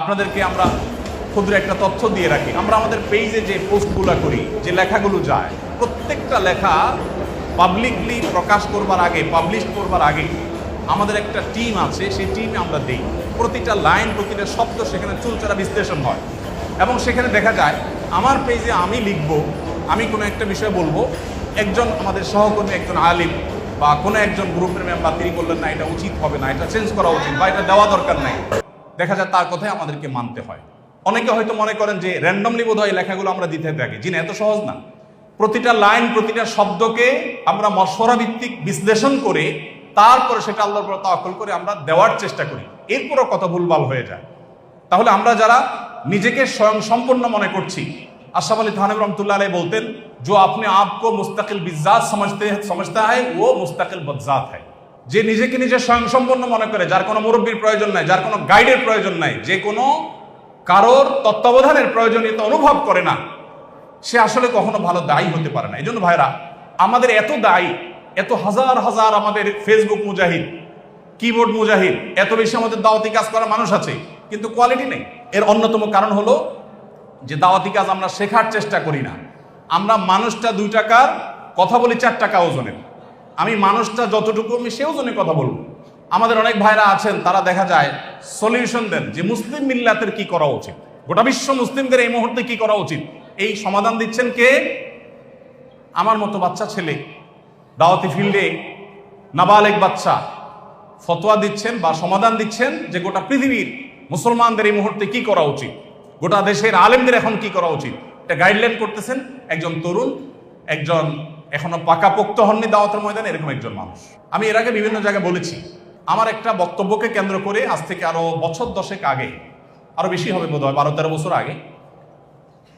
আপনাদেরকে আমরা ক্ষুদ্র একটা তথ্য দিয়ে রাখি। আমরা আমাদের পেজে যে পোস্টগুলো করি, যে লেখাগুলো যায়, প্রত্যেকটা লেখা পাবলিকলি প্রকাশ করবার আগে পাবলিশ করবার আগে আমাদের একটা টিম আছে, সেই টিমে আমরা দিই। প্রতিটা লাইন প্রতিটা শব্দ সেখানে চুলচারা বিশ্লেষণ হয়। এবং সেখানে দেখা যায়, আমার পেজে আমি লিখব, আমি কোনো একটা বিষয় বলব, একজন আমাদের সহকর্মী, একজন আলিম, বা কোনো একজন গ্রুপের মেম্বার তিনি বললেন, না, এটা উচিত হবে না, এটা চেঞ্জ করা উচিত, বা এটা দেওয়া দরকার নাই। দেখা যায় তার কথাই আমাদেরকে মানতে হয় অনেকে হয়তো মনে করেন যে র্যান্ডমলি বোধ হয় লেখাগুলো আমরা দিতে থাকি জি না এত সহজ না প্রতিটা লাইন প্রতিটা শব্দকে আমরা মশওয়ারা ভিত্তিক বিশ্লেষণ করে তারপরে সেটা আল্লাহর পর তাওয়াক্কুল করে আমরা দেওয়ার চেষ্টা করি এরপরও কথা ভুলভাল হয়ে যায় তাহলে আমরা যারা নিজেকে স্বয়ং সম্পূর্ণ মনে করছি আশরাফ আলী থানব রহমতুল্লাহ আলাই বলতেন जो अपने आप को मुस्तकिल बिजात समझते समझता है वो मुस्तकिल बदजात है যে নিজেকে নিজে স্বয়ংসম্পন্ন মনে করে, যার কোনো মুরব্বীর প্রয়োজন নাই, যার কোনো গাইডের প্রয়োজন নাই, যে কোনো কারোর তত্ত্বাবধানের প্রয়োজনীয়তা অনুভব করে না, সে আসলে কখনো ভালো দায়ী হতে পারে না। এই জন্য ভাইরা আমাদের এত দায়ী, এত হাজার হাজার আমাদের ফেসবুক মুজাহিদ কিবোর্ড মুজাহিদ, এত বেশি আমাদের দাওয়াতি কাজ করা মানুষ আছে, কিন্তু কোয়ালিটি নেই। এর অন্যতম কারণ হলো যে দাওয়াতি কাজ আমরা শেখার চেষ্টা করি না। আমরা মানুষটা দুই টাকার, কথা বলি চার টাকা ওজনের। আমি মানুষটা যতটুকু আমি সে ওজনে কথা বলব। আমাদের অনেক ভাইরা আছেন, তারা দেখা যায় সলিউশন দেন যে মুসলিম মিল্লাতের কি করা উচিত? গোটা বিশ্ব মুসলিমদের এই মুহূর্তে কি করা উচিত? এই সমাধান দিচ্ছেন কে? আমার মতো বাচ্চা ছেলে, দাওয়াতি ফিল্ডে নাবালেক বাচ্চা ফতোয়া দিচ্ছেন বা সমাধান দিচ্ছেন যে গোটা পৃথিবীর মুসলমানদের এই মুহূর্তে কি করা উচিত? গোটা দেশের আলেমদের এখন কি করা উচিত? এটা গাইডলাইন করতেছেন, একজন তরুণ, একজন এখনও পাকাপোক্ত হননি দাওয়াতের ময়দানে এরকম একজন মানুষ। আমি এর আগে বিভিন্ন জায়গায় বলেছি, আমার একটা বক্তব্যকে কেন্দ্র করে আজ থেকে আরও বছর দশেক আগে, আরও বেশি হবে বোধ হয় বারো তেরো বছর আগে,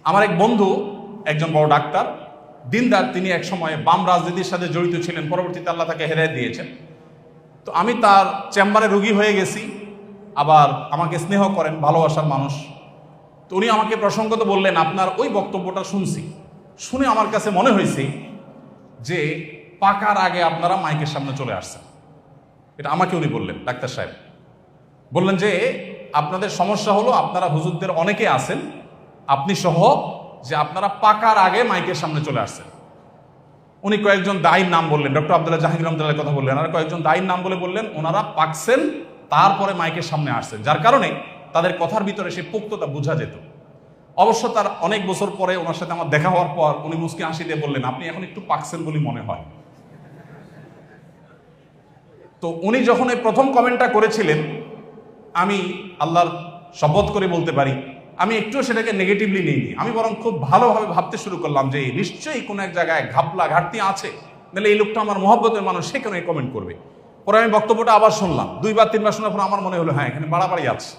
আমার এক বন্ধু, একজন বড় ডাক্তার দিনদার তিনি এক সময় বাম রাজনীতির সাথে জড়িত ছিলেন, পরবর্তীতে আল্লাহ তাকে হেদায়ত দিয়েছেন। তো আমি তার চেম্বারে রুগী হয়ে গেছি, আবার আমাকে স্নেহ করেন, ভালোবাসার মানুষ। তো উনি আমাকে প্রসঙ্গত বললেন, আপনার ওই বক্তব্যটা শুনছি। শুনে আমার কাছে মনে হয়েছে যে পাকার আগে আপনারা মাইকের সামনে চলে আসছেন। এটা আমাকে উনি বললেন, ডাক্তার সাহেব। বললেন যে, আপনাদের সমস্যা হলো আপনারা হুজুরদের অনেকে আছেন, আপনি সহ যে আপনারা পাকার আগে মাইকের সামনে চলে আসছেন। উনি কয়েকজন দায়ীর নাম বললেন, ডক্টর আবদুল্লাহ জাহাঙ্গীর রহমতুল্লাহ কথা বললেন, আর কয়েকজন দায়ীর নাম বলে বললেন, ওনারা পাকছেন, তারপরে মাইকের সামনে আসছেন, যার কারণে তাদের কথার ভিতরে সেই পোক্ততা বোঝা যেত। অবশ্য তার অনেক বছর পরে ওনার সাথে আমার দেখা হওয়ার পর উনি মুসকি হাসি দিয়ে বললেন, আপনি এখন একটু পাকছেন বলে মনে হয়। তো উনি যখন এই প্রথম কমেন্টটা করেছিলেন, আমি আল্লাহর শপথ করে বলতে পারি, আমি একটু সেটাকে নেগেটিভলি নিইনি। আমি বরং খুব ভালোভাবে ভাবতে শুরু করলাম যে নিশ্চয়ই কোনো এক জায়গায় ঘাপলা ঘাটতি আছে, নাহলে এই লোকটা আমার মহব্বতের মানুষ, সে কেন কমেন্ট করবে? পরে আমি বক্তব্যটা আবার শুনলাম। দুইবার, তিনবার শোনার পর আমার মনে হলো হ্যাঁ এখানে বাড়াবাড়ি আছে।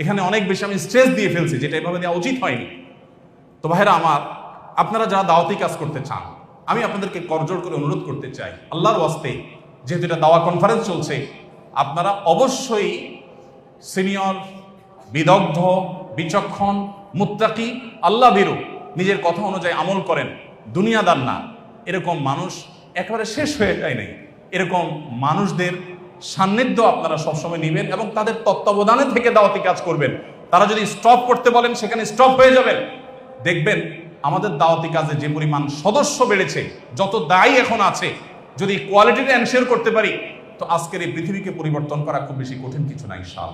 এখানে অনেক বেশি আমি স্ট্রেস দিয়ে ফেলছি, যেটা এভাবে দেওয়া উচিত হয়নি। তো ভাইরা আমার, আপনারা যারা দাওয়াতি কাজ করতে চান, আমি আপনাদেরকে করজোর করে অনুরোধ করতে চাই, আল্লাহর ওয়াস্তে, যেহেতু এটা দাওয়া কনফারেন্স চলছে, আপনারা অবশ্যই সিনিয়র বিদগ্ধ, বিচক্ষণ, মুত্তাকি, আল্লাহ বেরু নিজের কথা অনুযায়ী আমল করেন, দুনিয়াদার না। এরকম মানুষ একেবারে শেষ হয়ে যায় নাই। এরকম মানুষদের সান্নিধ্য আপনারা সবসময় নেবেন এবং তাদের তত্ত্বাবধানে থেকে দাওয়াতি কাজ করবেন। তারা যদি স্টপ করতে বলেন, সেখানে স্টপ হয়ে যাবেন। দেখবেন, আমাদের দাওয়াতি কাজে যে পরিমাণ সদস্য বেড়েছে, যত দায়ী এখন আছে, যদি কোয়ালিটিটা এনশিওর করতে পারি, তো আজকের এই পৃথিবীকে পরিবর্তন করা খুব বেশি কঠিন কিছু নাই সাল